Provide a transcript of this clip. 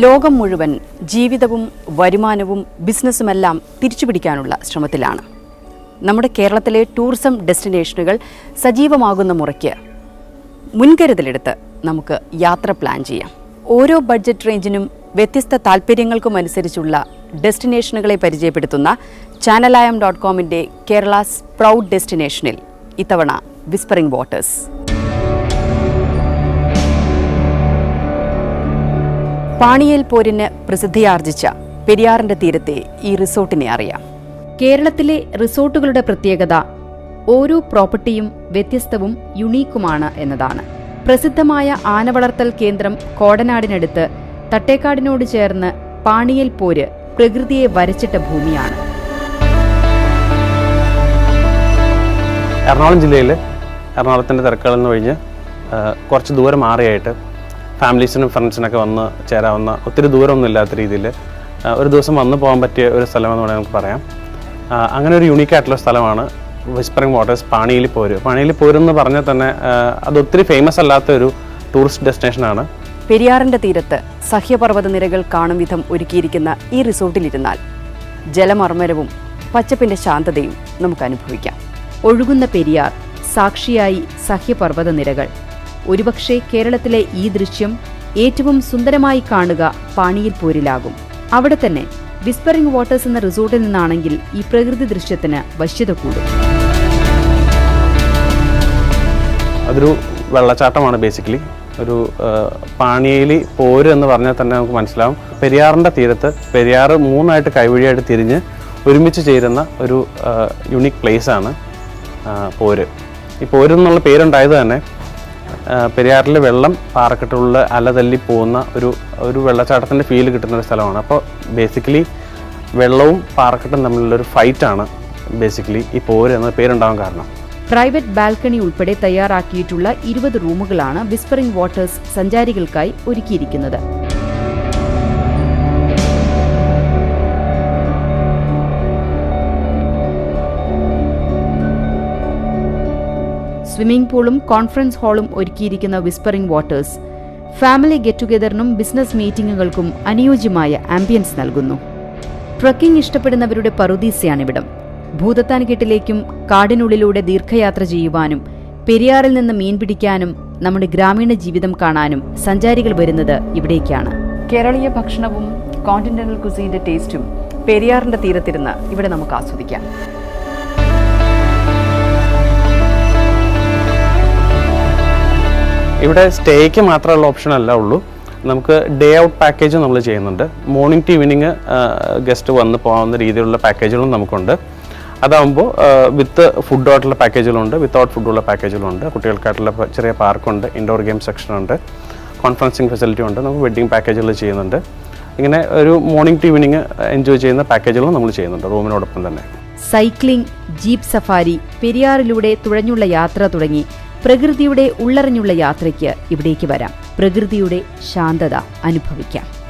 ലോകം മുഴുവൻ ജീവിതവും വരുമാനവും ബിസിനസ്സുമെല്ലാം തിരിച്ചുപിടിക്കാനുള്ള ശ്രമത്തിലാണ്. നമ്മുടെ കേരളത്തിലെ ടൂറിസം ഡെസ്റ്റിനേഷനുകൾ സജീവമാകുന്ന മുറയ്ക്ക് മുൻകരുതലെടുത്ത് നമുക്ക് യാത്ര പ്ലാൻ ചെയ്യാം. ഓരോ ബഡ്ജറ്റ് റേഞ്ചിനും വ്യത്യസ്ത താല്പര്യങ്ങൾക്കും അനുസരിച്ചുള്ള ഡെസ്റ്റിനേഷനുകളെ പരിചയപ്പെടുത്തുന്ന ചാനലായം ഡോട്ട് കോമിന്റെ കേരളാസ് പ്രൗഡ് ഡെസ്റ്റിനേഷനിൽ ഇത്തവണ വിസ്പറിംഗ് വാട്ടേഴ്സ് പാണിയേൽ പോരിന് പ്രസിദ്ധിയാർജിച്ച പെരിയാറിന്റെ തീരത്തെ ഈ റിസോർട്ടിനെ അറിയാം. കേരളത്തിലെ റിസോർട്ടുകളുടെ പ്രത്യേകത ഓരോ പ്രോപ്പർട്ടിയും വ്യത്യസ്തവും യുണീക്കുമാണ് എന്നതാണ്. പ്രസിദ്ധമായ ആനവളർത്തൽ കേന്ദ്രം കോടനാടിനടുത്ത് തട്ടേക്കാടിനോട് ചേർന്ന് പാണിയേൽ പോര് പ്രകൃതിയെ വരച്ചിട്ട ഭൂമിയാണ്. എറണാകുളം ജില്ലയിൽ എറണാകുളത്തിന്റെ തിരക്കുകളെന്ന് കഴിഞ്ഞ് കുറച്ച് ദൂരം മാറിയായിട്ട് ഫാമിലീസിനും ഫ്രണ്ട്സിനൊക്കെ വന്ന് ചേരാവുന്ന ഒത്തിരി ദൂരമൊന്നും ഇല്ലാത്ത രീതിയിൽ ഒരു ദിവസം വന്നു പോകാൻ പറ്റിയ ഒരു സ്ഥലമെന്ന് വേണമെങ്കിൽ നമുക്ക് പറയാം. അങ്ങനെ ഒരു യൂണീക്ക് ആയിട്ടുള്ള സ്ഥലമാണ് വിസ്പറിംഗ് വാട്ടേഴ്സ് പാണിയിൽ പോര്. പാണിയിൽ പോരെന്ന് പറഞ്ഞാൽ തന്നെ അതൊത്തിരി ഫേമസ് അല്ലാത്ത ഒരു ടൂറിസ്റ്റ് ഡെസ്റ്റിനേഷനാണ് പെരിയാറിന്റെ തീരത്ത് സഹ്യപർവത നിരകൾ കാണും വിധം ഒരുക്കിയിരിക്കുന്ന ഈ റിസോർട്ടിലിരുന്നാൽ ജലമർമ്മരവും പച്ചപ്പിന്റെ ശാന്തതയും നമുക്ക് അനുഭവിക്കാം. ഒഴുകുന്ന പെരിയാർ സാക്ഷിയായി സഹ്യപർവത നിരകൾ ഒരുപക്ഷെ കേരളത്തിലെ ഈ ദൃശ്യം ഏറ്റവും സുന്ദരമായി കാണുക പാണിയിൽ പോരിലാകും. അവിടെ തന്നെ വിസ്പറിംഗ് വാട്ടേഴ്സ് എന്ന റിസോർട്ടിൽ നിന്നാണെങ്കിൽ ഈ പ്രകൃതി ദൃശ്യത്തിന് വശ്യത കൂടും. അതൊരു വെള്ളച്ചാട്ടമാണ് ബേസിക്കലി ഒരു പാണിയേലി പോര് എന്ന് പറഞ്ഞാൽ തന്നെ നമുക്ക് മനസ്സിലാവും. പെരിയാറിന്റെ തീരത്ത് പെരിയാർ മൂന്നായിട്ട് കൈവഴിയായിട്ട് തിരിഞ്ഞ് ഒരുമിച്ച് ചേരുന്ന ഒരു യുണീക്ക് പ്ലേസാണ് പോര്. ഈ പോര് എന്നുള്ള പേരുണ്ടായത് തന്നെ ആ, പെരിയാറിലെ വെള്ളം പാറക്കെട്ടുള്ള അലതല്ലി പോകുന്ന ഒരു ഒരു വെള്ളച്ചാട്ടത്തിന്റെ ഫീൽ കിട്ടുന്ന ഒരു സ്ഥലമാണ്. അപ്പോൾ ബേസിക്കലി വെള്ളവും പാറക്കെട്ടും തമ്മിലുള്ളൊരു ഫൈറ്റാണ് ബേസിക്കലി ഈ പോര് എന്ന പേരുണ്ടാവാൻ കാരണം. പ്രൈവറ്റ് ബാൽക്കണി ഉൾപ്പെടെ തയ്യാറാക്കിയിട്ടുള്ള ഇരുപത് റൂമുകളാണ് വിസ്പറിംഗ് വാട്ടേഴ്സ് സഞ്ചാരികൾക്കായി ഒരുക്കിയിരിക്കുന്നത്. സ്വിമ്മിംഗ് പൂളും കോൺഫറൻസ് ഹാളും ഒരുക്കിയിരിക്കുന്ന വിസ്പറിംഗ് വാട്ടേഴ്സ് ഫാമിലി ഗെറ്റ് ടുഗെദറിനും ബിസിനസ് മീറ്റിംഗുകൾക്കും അനുയോജ്യമായ ആംബിയൻസ് നൽകുന്നു. ട്രക്കിംഗ് ഇഷ്ടപ്പെടുന്നവരുടെ പറുദീസയാണിവിടം. ഭൂതത്താൻകെട്ടിലേക്കും കാടിനുള്ളിലൂടെ ദീർഘയാത്ര ചെയ്യുവാനും പെരിയാറിൽ നിന്ന് മീൻ പിടിക്കാനും നമ്മുടെ ഗ്രാമീണ ജീവിതം കാണാനും സഞ്ചാരികൾ വരുന്നത് ഇവിടേക്കാണ്. കേരളീയ ഭക്ഷണവും കോണ്ടിനെന്റൽ കുസീന്റെ ടേസ്റ്റും പെരിയാറിന്റെ തീരത്തിരുന്ന് ഇവിടെ നമുക്ക് ആസ്വദിക്കാം. ഇവിടെ സ്റ്റേക്ക് മാത്രമുള്ള ഓപ്ഷൻ അല്ല ഉള്ളൂ. നമുക്ക് ഡേ ഔട്ട് പാക്കേജ് നമ്മൾ ചെയ്യുന്നുണ്ട്. മോർണിംഗ് ടു ഈവനിങ് ഗസ്റ്റ് വന്ന് പോകാവുന്ന രീതിയിലുള്ള പാക്കേജുകളും നമുക്കുണ്ട്. അതാകുമ്പോൾ വിത്ത് ഫുഡായിട്ടുള്ള പാക്കേജുകളുണ്ട് വിത്തൗട്ട് ഫുഡുള്ള പാക്കേജുകളുണ്ട് കുട്ടികൾക്കായിട്ടുള്ള ചെറിയ പാർക്കുണ്ട് ഇൻഡോർ ഗെയിം സെക്ഷൻ ഉണ്ട്. കോൺഫറൻസിങ് ഫെസിലിറ്റി ഉണ്ട്. നമുക്ക് വെഡ്ഡിംഗ് പാക്കേജുകൾ ചെയ്യുന്നുണ്ട്. ഇങ്ങനെ ഒരു മോർണിംഗ് ടു ഈവനിങ് എൻജോയ് ചെയ്യുന്ന പാക്കേജുകളും നമ്മൾ ചെയ്യുന്നുണ്ട് റൂമിനോടൊപ്പം തന്നെ. സൈക്ലിംഗ് ജീപ്പ് സഫാരി പെരിയാറിലൂടെ തുഴഞ്ഞുള്ള യാത്ര തുടങ്ങി. പ്രകൃതിയുടെ ഉള്ളറിഞ്ഞുള്ള യാത്രയ്ക്ക് ഇവിടേക്ക് വരാം. പ്രകൃതിയുടെ ശാന്തത അനുഭവിക്കാം.